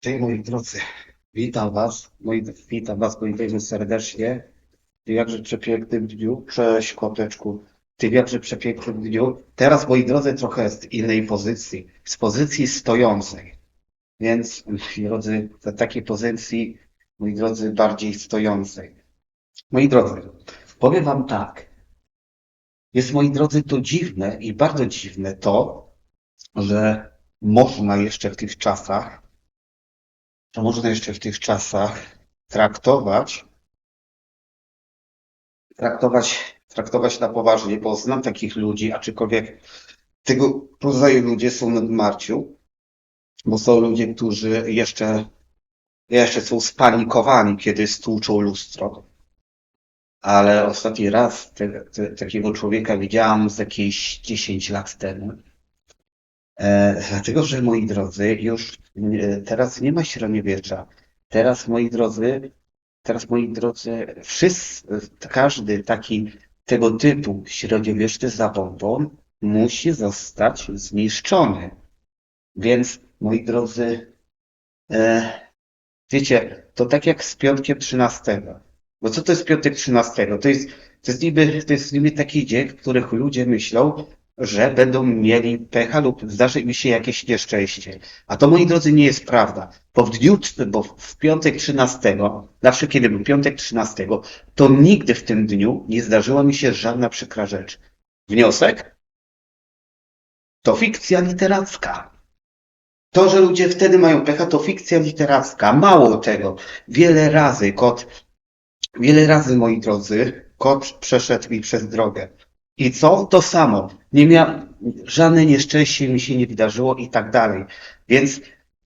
Cześć moi drodzy, witam was, moi, witam was drodzy serdecznie. W tym jakże przepięknym dniu, cześć koteczku, w tym jakże przepięknym dniu. Teraz moi drodzy trochę z innej pozycji, z pozycji stojącej. Więc moi drodzy, z takiej pozycji, moi drodzy, bardziej stojącej. Moi drodzy, powiem wam tak. Jest moi drodzy to dziwne i bardzo dziwne to, że można jeszcze w tych czasach to można jeszcze w tych czasach traktować, traktować, traktować na poważnie, bo znam takich ludzi, aczkolwiek tego rodzaju ludzie są na Marciu, bo są ludzie, którzy jeszcze, jeszcze są spanikowani, kiedy stłuczą lustro. Ale ostatni raz te, te, takiego człowieka widziałam z jakieś 10 lat temu. E, dlatego, że moi drodzy, już e, teraz nie ma średniowiecza. Teraz, moi drodzy, teraz, moi drodzy, wszyscy, każdy taki tego typu średniowieczny zabobon musi zostać zniszczony. Więc, moi drodzy, e, wiecie, to tak jak z piątkiem 13. Bo co to jest piątek 13? To jest, to jest niby, to jest niby taki dzień, w których ludzie myślą, że będą mieli pecha lub zdarzy im się jakieś nieszczęście. A to, moi drodzy, nie jest prawda. Bo w dniu, bo w piątek 13, zawsze kiedy był piątek 13, to nigdy w tym dniu nie zdarzyła mi się żadna przykra rzecz. Wniosek? To fikcja literacka. To, że ludzie wtedy mają pecha, to fikcja literacka. Mało tego. Wiele razy kot, wiele razy, moi drodzy, kot przeszedł mi przez drogę. I co? To samo. Nie miał, żadne nieszczęście mi się nie wydarzyło i tak dalej. Więc,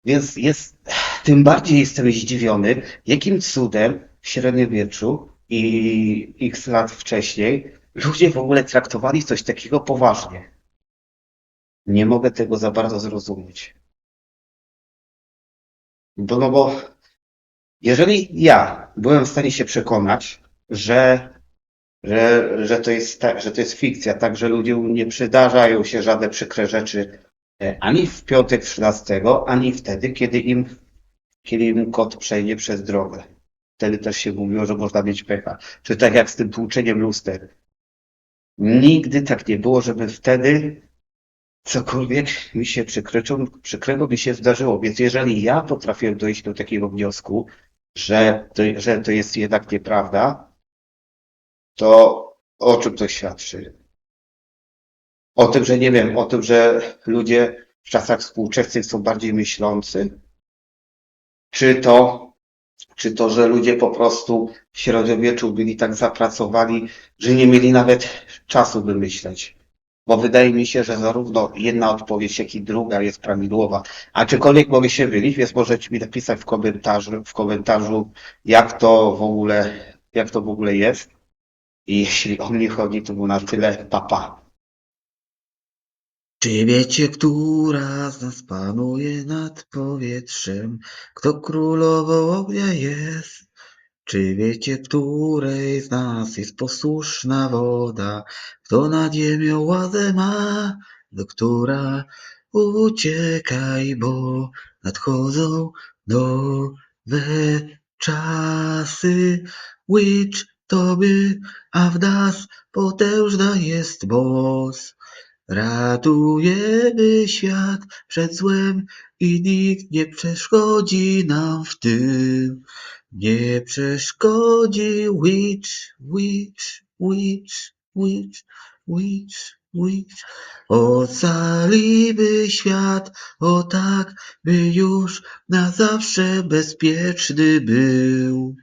więc jest, tym bardziej jestem zdziwiony, jakim cudem w średniowieczu i x lat wcześniej ludzie w ogóle traktowali coś takiego poważnie. Nie mogę tego za bardzo zrozumieć. Bo, no bo jeżeli ja byłem w stanie się przekonać, że że, że, to jest tak, że to jest fikcja, tak, że ludziom nie przydarzają się żadne przykre rzeczy e, ani w piątek 13, ani wtedy, kiedy im, kiedy im kot przejdzie przez drogę. Wtedy też się mówiło, że można mieć pecha. Czy tak jak z tym tłuczeniem luster. Nigdy tak nie było, żeby wtedy cokolwiek mi się przykryczą, przykrego mi się zdarzyło. Więc jeżeli ja potrafię dojść do takiego wniosku, że to, że to jest jednak nieprawda, to o czym to świadczy? O tym, że nie wiem, o tym, że ludzie w czasach współczesnych są bardziej myślący? Czy to, czy to, że ludzie po prostu w średniowieczu byli tak zapracowani, że nie mieli nawet czasu by myśleć? Bo wydaje mi się, że zarówno jedna odpowiedź, jak i druga jest prawidłowa. A czykolwiek mogę się mylić, więc możecie mi napisać w komentarzu, w komentarzu, jak to w ogóle, jak to w ogóle jest. I jeśli o mnie chodzi, to było na tyle papa. Czy wiecie, która z nas panuje nad powietrzem? Kto królową ognia jest? Czy wiecie, której z nas jest posłuszna woda? Kto nad ziemią władzę ma? Do która uciekaj, bo nadchodzą nowe czasy. Witch tobie, a w nas potężna jest moc. Ratujemy świat przed złem i nikt nie przeszkodzi nam w tym. Nie przeszkodzi witch, witch, witch, witch, witch, witch. Ocalimy świat, o tak, by już na zawsze bezpieczny był.